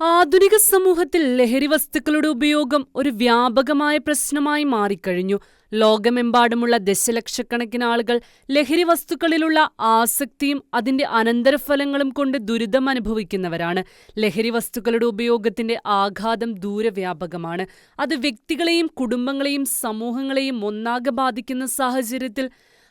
ആധുനിക സമൂഹത്തിൽ ലഹരി വസ്തുക്കളുടെ ഉപയോഗം ഒരു വ്യാപകമായ പ്രശ്നമായി മാറിക്കഴിഞ്ഞു. ലോകമെമ്പാടുമുള്ള ദശലക്ഷക്കണക്കിന് ആളുകൾ ലഹരി വസ്തുക്കളിലുള്ള ആസക്തിയും അതിന്റെ അനന്തരഫലങ്ങളും കൊണ്ട് ദുരിതം അനുഭവിക്കുന്നവരാണ്. ലഹരി വസ്തുക്കളുടെ ഉപയോഗത്തിന്റെ ആഘാതം ദൂരവ്യാപകമാണ്. അത് വ്യക്തികളെയും കുടുംബങ്ങളെയും സമൂഹങ്ങളെയും ഒന്നാകെ ബാധിക്കുന്ന സാഹചര്യത്തിൽ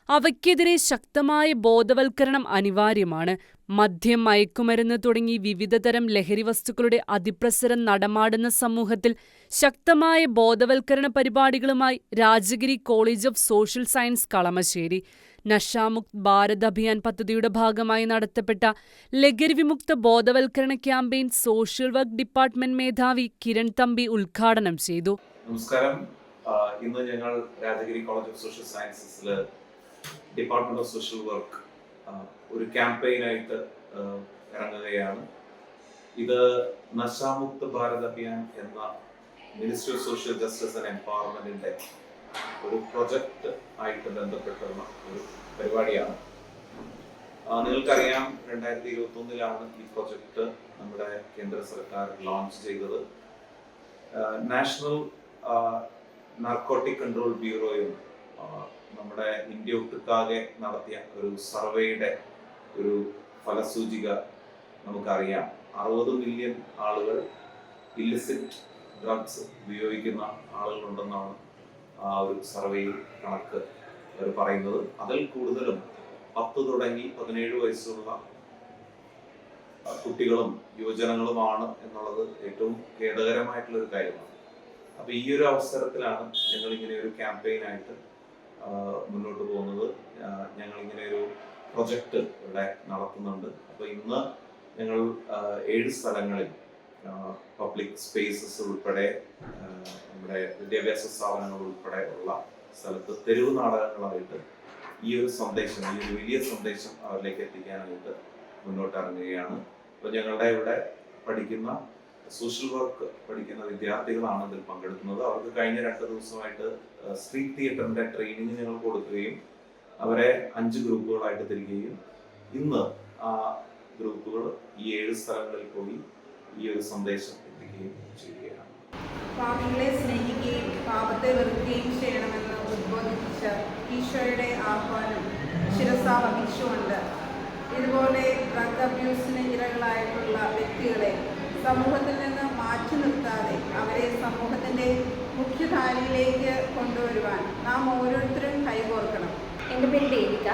അവയ്ക്കെതിരെ ശക്തമായ ബോധവൽക്കരണം അനിവാര്യമാണ്. മദ്യം മയക്കുമരുന്ന് തുടങ്ങി വിവിധതരം ലഹരി വസ്തുക്കളുടെ അതിപ്രസരം നടമാടുന്ന സമൂഹത്തിൽ ശക്തമായ ബോധവൽക്കരണ പരിപാടികളുമായി Rajagiri college of social science Kalamassery Nashamukt Bharat Abhiyan പദ്ധതിയുടെ ഭാഗമായി നടത്തപ്പെട്ട ലഹരിവിമുക്ത ബോധവൽക്കരണ ക്യാമ്പയിൻ സോഷ്യൽ വർക്ക് ഡിപ്പാർട്ട്മെന്റ് മേധാവി കിരൺ തമ്പി ഉദ്ഘാടനം ചെയ്തു. നമസ്കാരം. ഇന്ന് ഞങ്ങൾ രാജഗിരി കോളേജ് ഓഫ് സോഷ്യൽ സയൻസസിൽ ഡിപ്പാർട്ട്മെന്റ് ഓഫ് സോഷ്യൽ വർക്ക് ഒരു ക്യാമ്പയിനായിട്ട് ഇറങ്ങുകയാണ്. ഇത് നശാമുക്ത ഭാരത് അഭിയാൻ എന്ന minister of social justice and എംപവർമെന്റിന്റെ ഒരു പ്രൊജക്ട് ആയിട്ട് ബന്ധപ്പെട്ടുള്ള ഒരു പരിപാടിയാണ്. നിങ്ങൾക്കറിയാം രണ്ടായിരത്തി ഇരുപത്തി ഒന്നിലാണ് ഈ പ്രൊജക്ട് നമ്മുടെ കേന്ദ്ര സർക്കാർ ലോഞ്ച് ചെയ്തത്. നാഷണൽ നാർക്കോട്ടിക് കൺട്രോൾ ബ്യൂറോയും നമ്മുടെ ഇന്ത്യ ഒട്ടുക്കാകെ നടത്തിയ ഒരു സർവേയുടെ ഒരു ഫലസൂചിക നമുക്കറിയാം. അറുപത് മില്യൺ ആളുകൾ ഇല്ലിസിറ്റ് ഡ്രഗ്സ് ഉപയോഗിക്കുന്ന ആളുകളുണ്ടെന്നാണ് ആ ഒരു സർവേയിൽ കണക്ക് അവർ പറയുന്നത്. അതിൽ കൂടുതലും പത്ത് തുടങ്ങി പതിനേഴ് വയസ്സുള്ള കുട്ടികളും യുവജനങ്ങളുമാണ് എന്നുള്ളത് ഏറ്റവും ഖേദകരമായിട്ടുള്ള ഒരു കാര്യമാണ്. അപ്പൊ ഈ ഒരു അവസരത്തിലാണ് ഞങ്ങൾ ഇങ്ങനെ ഒരു ക്യാമ്പയിനായിട്ട് മുന്നോട്ട് പോകുന്നത്. ഞങ്ങൾ ഇങ്ങനെ ഒരു പ്രൊജക്ട് ഇവിടെ നടത്തുന്നുണ്ട്. അപ്പോൾ ഇന്ന് ഞങ്ങൾ ഏഴ് സ്ഥലങ്ങളിൽ പബ്ലിക് സ്പേസസ് ഉൾപ്പെടെ നമ്മുടെ വിദ്യാഭ്യാസ സ്ഥാപനങ്ങൾ ഉൾപ്പെടെ ഉള്ള സ്ഥലത്ത് തെരുവ് നാടകങ്ങളായിട്ട് ഈ ഒരു സന്ദേശം ഈ ഒരു വലിയ സന്ദേശം അവരിലേക്ക് എത്തിക്കാനായിട്ട് മുന്നോട്ട് ഇറങ്ങുകയാണ്. അപ്പോൾ ഞങ്ങളുടെ ഇവിടെ പഠിക്കുന്ന സോഷ്യൽ വർക്ക് പഠിക്കുന്ന വിദ്യാർത്ഥികളാണ് ഇതിൽ പങ്കെടുക്കുന്നത്. അവർക്ക് കഴിഞ്ഞ രണ്ട് ദിവസമായിട്ട് സ്ട്രീറ്റ് തിയേറ്ററിന്റെ ട്രെയിനിങ് ഞങ്ങൾ കൊടുക്കുകയും അവരെ അഞ്ച് ഗ്രൂപ്പുകളായിട്ട് തിരികുകയും ഇന്ന് ആ ഗ്രൂപ്പുകൾ ഈ ഏഴ് സ്ഥലങ്ങളിൽ പോയി ഈ ഒരു സന്ദേശം എത്തിക്കുകയും ചെയ്യുകയാണ്. പാപങ്ങളെ സ്നേഹിക്കുകയും പാപത്തെ വെറുക്കുകയും ചെയ്യണമെന്ന് ഉദ്ബോധിപ്പിച്ച ഈശോയുടെ ആഹ്വാനം ശിരസ വഹിച്ചുകൊണ്ട് ഇതുപോലെ ഡ്രഗ് അബ്യൂസിന് ഇരകളായിട്ടുള്ള വ്യക്തികളെ സമൂഹത്തിൽ നിന്ന് മാറ്റി നിർത്താതെ അവരെ സമൂഹത്തിന്റെ മുഖ്യധാരയിലേക്ക് കൊണ്ടുവരുവാൻ നാം ഓരോരുത്തരും കൈകോർക്കണം. എന്റെ പേര് ദേവിക.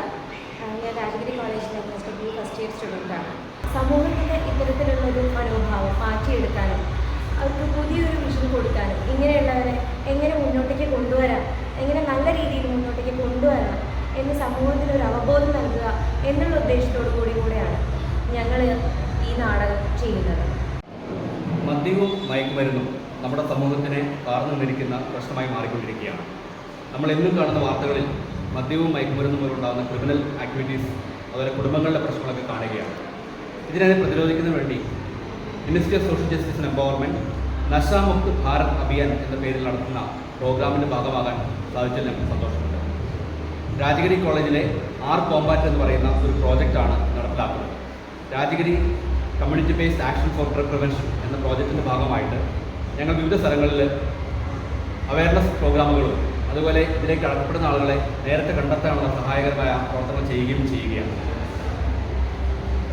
ഞാൻ രാജഗിരി കോളേജിലെ ഫസ്റ്റ് ഇയർ സ്റ്റുഡന്റാണ് സമൂഹത്തിന്റെ ഇത്തരത്തിലുള്ളൊരു മനോഭാവം മാറ്റിയെടുക്കാനും നിന്നിരിക്കുന്ന പ്രശ്നമായി മാറിക്കൊണ്ടിരിക്കുകയാണ്. നമ്മൾ എന്നും കാണുന്ന വാർത്തകളിൽ മദ്യവും മയക്കുമരുന്നും ഉണ്ടാകുന്ന ക്രിമിനൽ ആക്ടിവിറ്റീസ് അതുപോലെ കുടുംബങ്ങളുടെ പ്രശ്നങ്ങളൊക്കെ കാണുകയാണ്. ഇതിനെ പ്രതിരോധിക്കുന്നതിന് വേണ്ടി ministry of social justice and empowerment Nashamukt Bharat Abhiyan എന്ന പേരിൽ നടത്തുന്ന പ്രോഗ്രാമിന്റെ ഭാഗമാകാൻ സാധിച്ചതിൽ ഞങ്ങൾക്ക് സന്തോഷമുണ്ട്. രാജഗിരി കോളേജിലെ ആർ കോമ്പാറ്റ് എന്ന് പറയുന്ന ഒരു പ്രോജക്റ്റാണ് നടപ്പിലാക്കുന്നത്. Rajagiri community based action for drug prevention എന്ന പ്രോജക്റ്റിന്റെ ഭാഗമായിട്ട് ഞങ്ങൾ വിവിധ സ്ഥലങ്ങളിൽ അവയർനെസ് പ്രോഗ്രാമുകളും അതുപോലെ ഇതിലേക്ക് അടക്കപ്പെടുന്ന ആളുകളെ നേരത്തെ കണ്ടെത്താനുള്ള സഹായകരമായ പ്രവർത്തനങ്ങൾ ചെയ്യുകയും ചെയ്യുകയാണ്.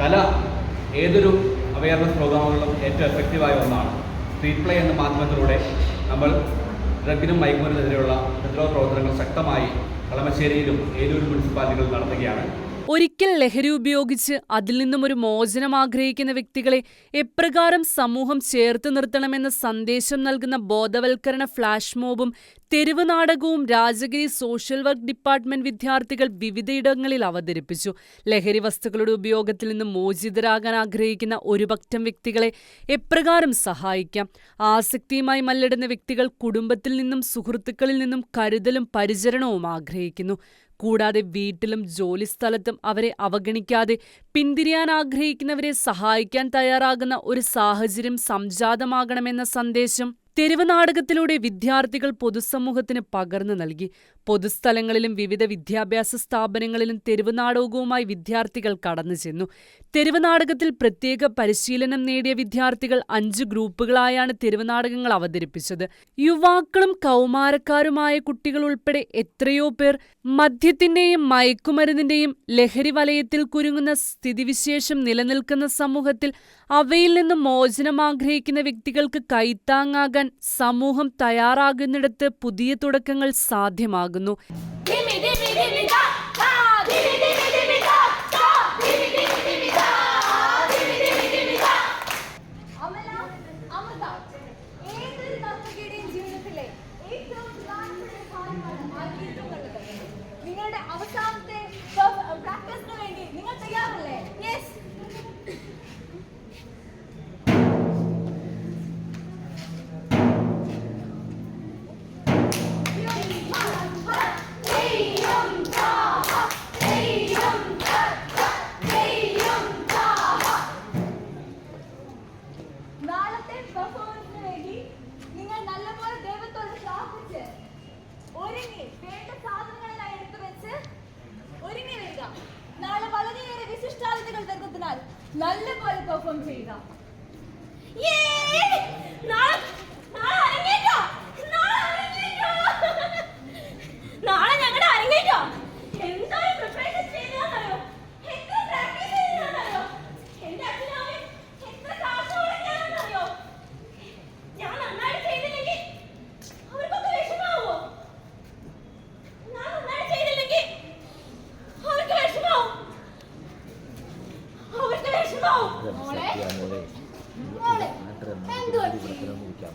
കല ഏതൊരു അവയർനെസ് പ്രോഗ്രാമുകളിലും ഏറ്റവും എഫക്റ്റീവായ ഒന്നാണ്. സ്ട്രീറ്റ് പ്ലേ എന്ന മാധ്യമത്തിലൂടെ നമ്മൾ ഡ്രഗിനും മയക്കുമരുന്നെതിരെയുള്ള പ്രതിരോധ പ്രവർത്തനങ്ങൾ ശക്തമായി കളമശ്ശേരിയിലും ഏലൂർ മുനിസിപ്പാലിറ്റികളിൽ നടത്തുകയാണ്. ഒരിക്കൽ ലഹരി ഉപയോഗിച്ച് അതിൽ നിന്നും ഒരു മോചനം ആഗ്രഹിക്കുന്ന വ്യക്തികളെ എപ്രകാരം സമൂഹം ചേർത്ത് നിർത്തണമെന്ന സന്ദേശം നൽകുന്ന ബോധവൽക്കരണ ഫ്ലാഷ് മോബും തെരുവ് നാടകവും രാജഗിരി സോഷ്യൽ വർക്ക് ഡിപ്പാർട്ട്മെന്റ് വിദ്യാർത്ഥികൾ വിവിധയിടങ്ങളിൽ അവതരിപ്പിച്ചു. ലഹരി വസ്തുക്കളുടെ ഉപയോഗത്തിൽ നിന്ന് മോചിതരാകാൻ ആഗ്രഹിക്കുന്ന ഒരു പറ്റം വ്യക്തികളെ എപ്രകാരം സഹായിക്കാം? ആസക്തിയുമായി മല്ലിടുന്ന വ്യക്തികൾ കുടുംബത്തിൽ നിന്നും സുഹൃത്തുക്കളിൽ നിന്നും കരുതലും പരിചരണവും ആഗ്രഹിക്കുന്നു. കൂടാതെ വീട്ടിലും ജോലിസ്ഥലത്തും അവരെ അവഗണിക്കാതെ പിന്തിരിയാൻ ആഗ്രഹിക്കുന്നവരെ സഹായിക്കാൻ തയ്യാറാകുന്ന ഒരു സാഹചര്യം സംജാതമാകണമെന്ന സന്ദേശം തെരുവ് നാടകത്തിലൂടെ വിദ്യാർത്ഥികൾ പൊതുസമൂഹത്തിന് പകർന്നു നൽകി. പൊതുസ്ഥലങ്ങളിലും വിവിധ വിദ്യാഭ്യാസ സ്ഥാപനങ്ങളിലും തെരുവ് നാടകവുമായി വിദ്യാർത്ഥികൾ കടന്നു ചെന്നു. തെരുവ് നാടകത്തിൽ പ്രത്യേക പരിശീലനം നേടിയ വിദ്യാർത്ഥികൾ അഞ്ച് ഗ്രൂപ്പുകളായാണ് തെരുവ് നാടകങ്ങൾ അവതരിപ്പിച്ചത്. യുവാക്കളും കൗമാരക്കാരുമായ കുട്ടികൾ ഉൾപ്പെടെ എത്രയോ പേർ മദ്യത്തിന്റെയും മയക്കുമരുന്നിന്റെയും ലഹരി വലയത്തിൽ കുരുങ്ങുന്ന സ്ഥിതിവിശേഷം നിലനിൽക്കുന്ന സമൂഹത്തിൽ അവയിൽ നിന്ന് മോചനം ആഗ്രഹിക്കുന്ന വ്യക്തികൾക്ക് കൈത്താങ്ങാകാൻ സമൂഹം തയ്യാറാകുന്നിടത്ത് പുതിയ തുടക്കങ്ങൾ സാധ്യമാകുന്നു. 风吹雨打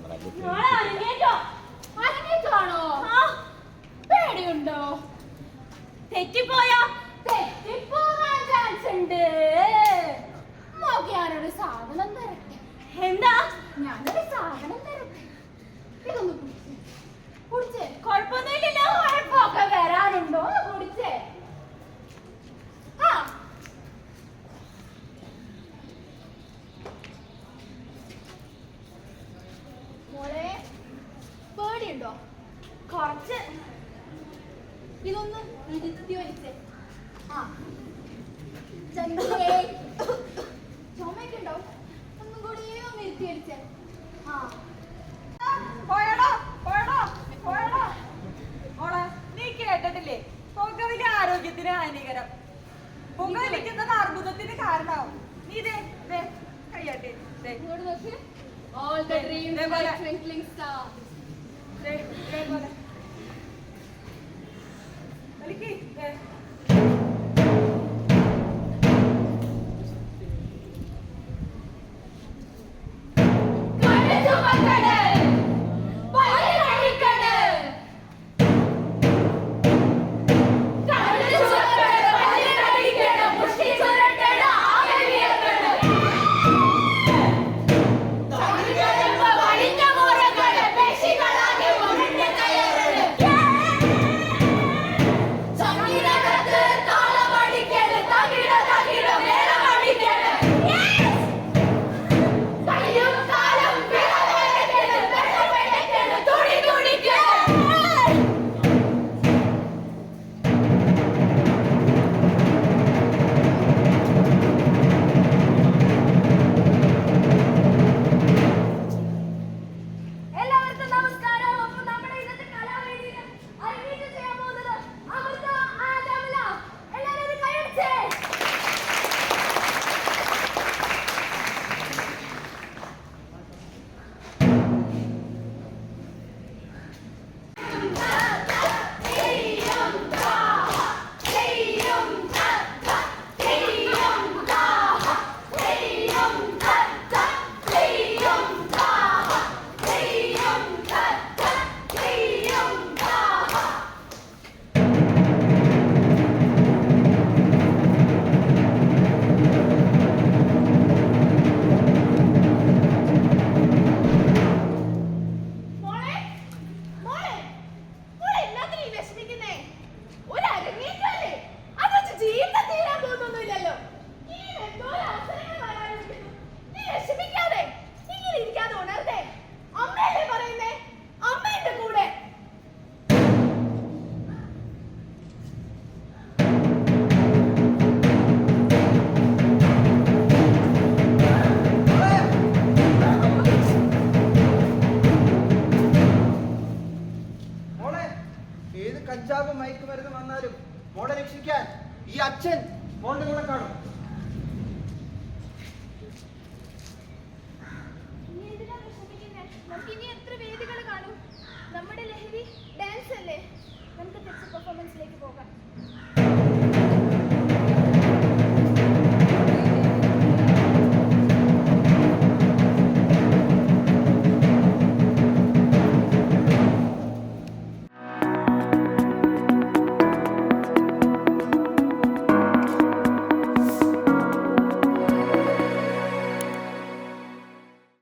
আমরা All the dreams are twinkling stars. Great, great, great. കഞ്ചാവ് മയക്കുമരുന്ന് വന്നാലും മോളെ രക്ഷിക്കാൻ ഈ അച്ഛൻ മോളുടെ കൂടെ കാണും. നമ്മുടെ ലഹരി ഡാൻസ് അല്ലേ? നമുക്ക് പെർഫോമൻസിലേക്ക് പോകാം.